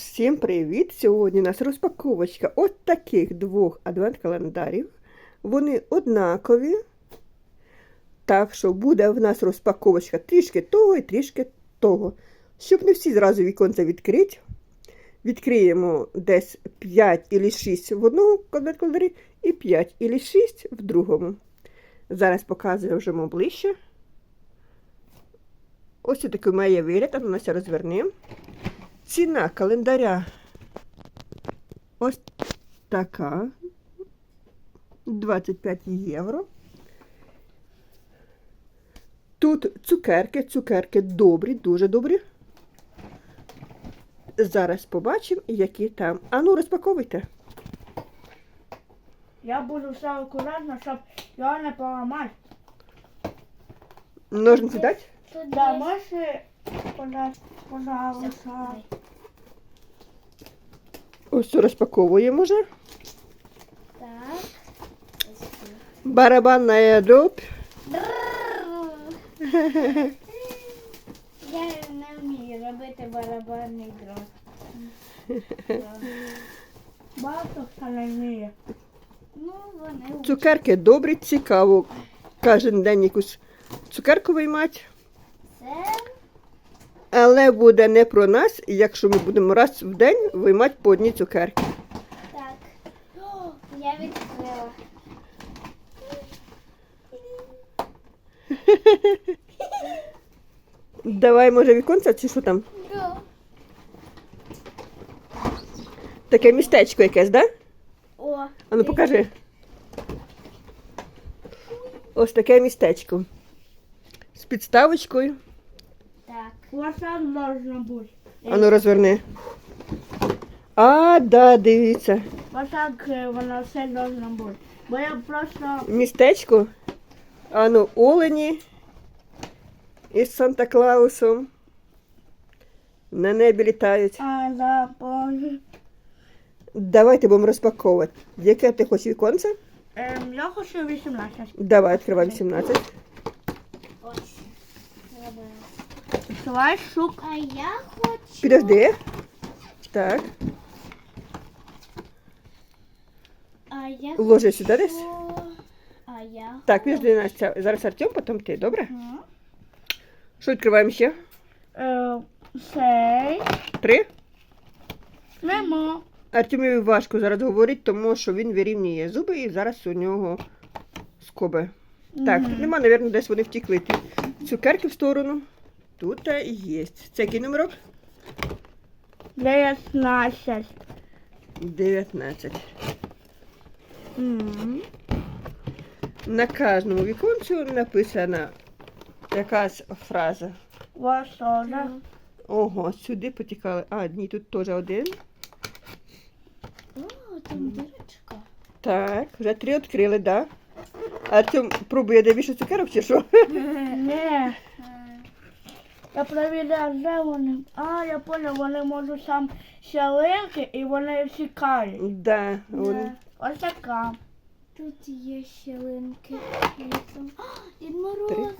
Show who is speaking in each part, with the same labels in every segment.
Speaker 1: Всім привіт! Сьогодні у нас розпаковочка от таких двох адвент-календарів. Вони однакові. Так що буде в нас розпаковочка трішки того і трішки того. Щоб не всі зразу віконця відкрити. Відкриємо десь 5 або 6 в одному адвент-календарі і 5 або 6 в другому. Зараз показую вже ближче. Ось такий має вигляд, а ну Настя розверни. Ціна календаря ось така. 25 євро. Тут цукерки, цукерки добрі, дуже добрі. Зараз побачимо, які там. Ану, розпаковуйте.
Speaker 2: Я буду все акуратно, щоб його не поламати.
Speaker 1: Ножниці дать?
Speaker 3: Тут
Speaker 2: Да, подати, пожалуйста.
Speaker 1: Ось розпаковуємо вже.
Speaker 3: Так.
Speaker 1: Барабанна дробь.
Speaker 3: Я не вмію робити барабанний дрот.
Speaker 2: Багато хто не вміє.
Speaker 3: Ну, вони
Speaker 1: Цукерки добрі, цікаво. Кожен день якусь цукерку виймати.
Speaker 3: це
Speaker 1: Але буде не про нас, якщо ми будемо раз в день виймати по одній цукерки.
Speaker 3: так. О, я відкрила.
Speaker 1: Давай, може, віконця чи що там?
Speaker 3: Да.
Speaker 1: Таке містечко якесь, да?
Speaker 3: О,
Speaker 1: А ну покажи. Ось таке містечко. З підставочкою.
Speaker 3: Так
Speaker 2: должно бути.
Speaker 1: А ну розверни. А, да, дивіться.
Speaker 2: Ось так е, воно все должно бути. Бо я просто
Speaker 1: Містечко. А ну, олені із Санта-Клаусом. На небі літають.
Speaker 2: а, да, боже.
Speaker 1: Давайте будемо розпаковувати. Яке ти хочеш віконце?
Speaker 2: Ем, я хочу 18.
Speaker 1: Давай, відкриваємо 17.
Speaker 3: Ось. Зробила.
Speaker 2: Відкривай.
Speaker 3: А я хочу.
Speaker 1: Підожди. Так.
Speaker 3: А я
Speaker 1: Ложи сюди десь.
Speaker 3: А я.
Speaker 1: Так, підожди, Настя. Зараз Артем, потім ти, добре?
Speaker 2: М.
Speaker 1: Що відкриваємо ще?
Speaker 2: Е, Цей.
Speaker 1: Три.
Speaker 2: Нема.
Speaker 1: Артемові важко зараз говорити, тому що він вирівнює зуби і зараз у нього скоби. Так, тут нема, мабуть, десь вони втікли. Цукерки в сторону. Тут е, є. Це який номерок?
Speaker 2: 19.
Speaker 1: 19.
Speaker 2: М.
Speaker 1: На кожному віконцю написана якась фраза.
Speaker 2: Ось.
Speaker 1: Ого, сюди потікали. А, ні, тут теж один.
Speaker 3: О, там дирочка.
Speaker 1: Так, вже три відкрили, так? Да? Артем пробує де більше цукерок чи що?
Speaker 2: Ні. Я перевіряю, де вони. А, я понял, вони можуть сам щелинки і вони втікають.
Speaker 1: Да, вони.
Speaker 2: Ось така.
Speaker 3: Тут є щелинки. Дід Морозик.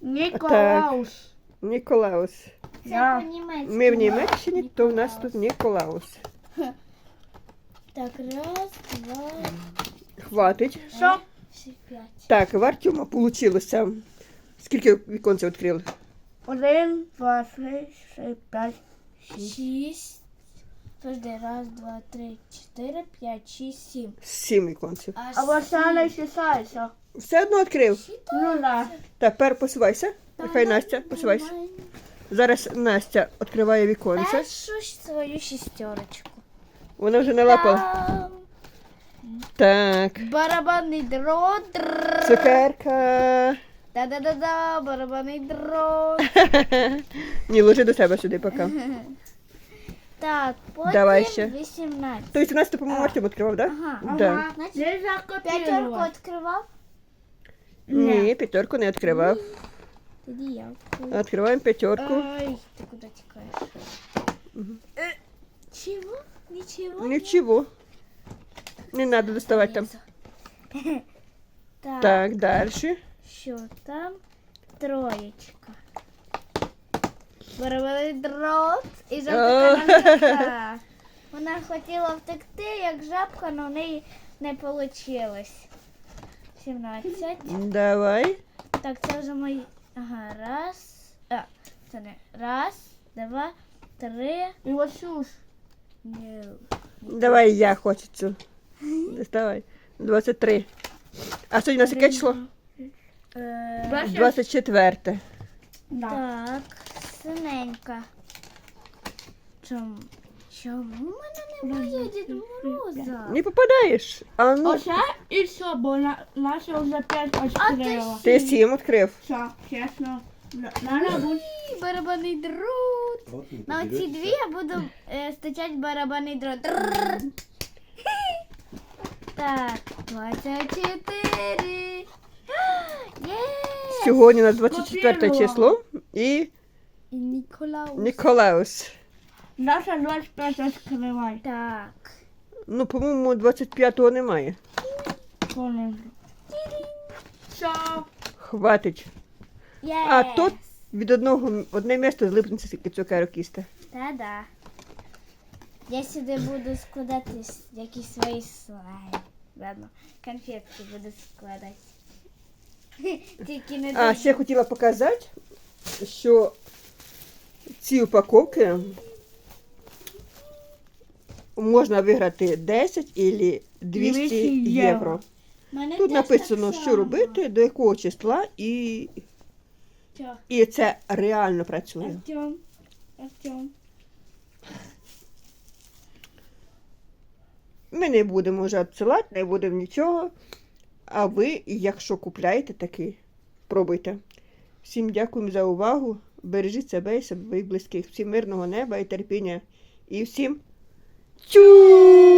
Speaker 2: Ніколаус.
Speaker 1: Ніколаус.
Speaker 3: Це
Speaker 2: Я.
Speaker 3: по-німецьки.
Speaker 1: Ми в Німеччині, то в нас тут Ніколаус.
Speaker 3: Так, раз, два,
Speaker 1: Хватить.
Speaker 2: Що?
Speaker 3: всі п'ять.
Speaker 1: Так, в Артема вийшло. Скільки віконців відкрили?
Speaker 2: Один, два, три, чотири, п'ять.
Speaker 3: Шість. Подожди, раз, два, три, чотири, п'ять, шість, сім.
Speaker 1: Сім віконців.
Speaker 2: А це не чесається.
Speaker 1: Все одно відкрив.
Speaker 2: Ну да.
Speaker 1: Тепер посувайся. Нехай Настя, посувайся. Зараз Настя відкриває віконце.
Speaker 3: Першу свою шістерочку.
Speaker 1: Вона вже налапала.
Speaker 3: Там
Speaker 1: Так.
Speaker 3: Барабанний дрот.
Speaker 1: Цукерка.
Speaker 3: Да-да-да-да, барабанний дрот.
Speaker 1: Ні, ложи до себе сюди поки.
Speaker 3: Так, потім
Speaker 1: Давай ще.
Speaker 3: 18.
Speaker 1: То 18 по-моєму, Артем відкривав, так?
Speaker 3: Ага,
Speaker 1: Да.
Speaker 3: ага. Значить,
Speaker 2: Нельзя
Speaker 3: п'ятерку
Speaker 2: копірувати.
Speaker 3: відкривав?
Speaker 1: Ні, п'ятерку не відкривав.
Speaker 3: Тоді я відкрию.
Speaker 1: Відкриваємо п'ятерку.
Speaker 3: Ой, ти куди тікаєш? Е, Чого? Нічого?
Speaker 1: Нічого. Не треба доставати там.
Speaker 3: Так,
Speaker 1: Так, далі.
Speaker 3: Що там? Троєчка. барабанний дрот і
Speaker 1: О.
Speaker 3: жовта. Вона хотіла втекти, як жабка, але в неї не вийшло. 17.
Speaker 1: Давай.
Speaker 3: Так, це вже мої. Ага, раз. А, це не. Раз, два, три.
Speaker 2: І ж.
Speaker 3: Ні.
Speaker 1: Давай я хочу цю. Доставай. 23. А сьогодні у нас яке число?
Speaker 3: Е,
Speaker 2: Бачиш?
Speaker 1: 24.
Speaker 2: Да.
Speaker 3: так, синенька. Чому? Чому в мене немає Дід Мороза?
Speaker 1: Не попадаєш. А ну,
Speaker 2: Оце і все, бо на, наша вже п'ять відкрила.
Speaker 1: ти сім відкрив.
Speaker 2: Все, чесно. Надо будь.
Speaker 3: Ні, Барабанний дрот. На оці дві я буду е, стачати барабанний дрот. Трррр. Так, 24.
Speaker 1: Сьогодні у нас 24 число і
Speaker 3: І Ніколаус.
Speaker 1: Ніколаус.
Speaker 2: Наша 25 відкривай.
Speaker 3: Так.
Speaker 1: Ну, по-моєму, 25-го немає.
Speaker 2: Коли. Все.
Speaker 1: Хватить.
Speaker 3: Є.
Speaker 1: А тут від одного одне місто злипнеться скільки цукерок їсти.
Speaker 3: Та-да. Я сюди буду складати с- якісь свої слайми. Ладно, конфетки буду складати. Тільки не
Speaker 1: А ще хотіла показати, що ці упаковки можна виграти 10 або 200
Speaker 2: 200
Speaker 1: євро.
Speaker 2: євро.
Speaker 3: Мене
Speaker 1: Тут
Speaker 3: теж
Speaker 1: написано,
Speaker 3: так
Speaker 1: що
Speaker 3: само.
Speaker 1: робити, до якого числа, і, і це реально працює.
Speaker 3: Артем. Артем.
Speaker 1: Ми не будемо вже відсилати, не будемо нічого. А ви, якщо купляєте такий, пробуйте. Всім дякуємо за увагу. Бережіть себе і своїх близьких. Всім мирного неба і терпіння. І всім чу!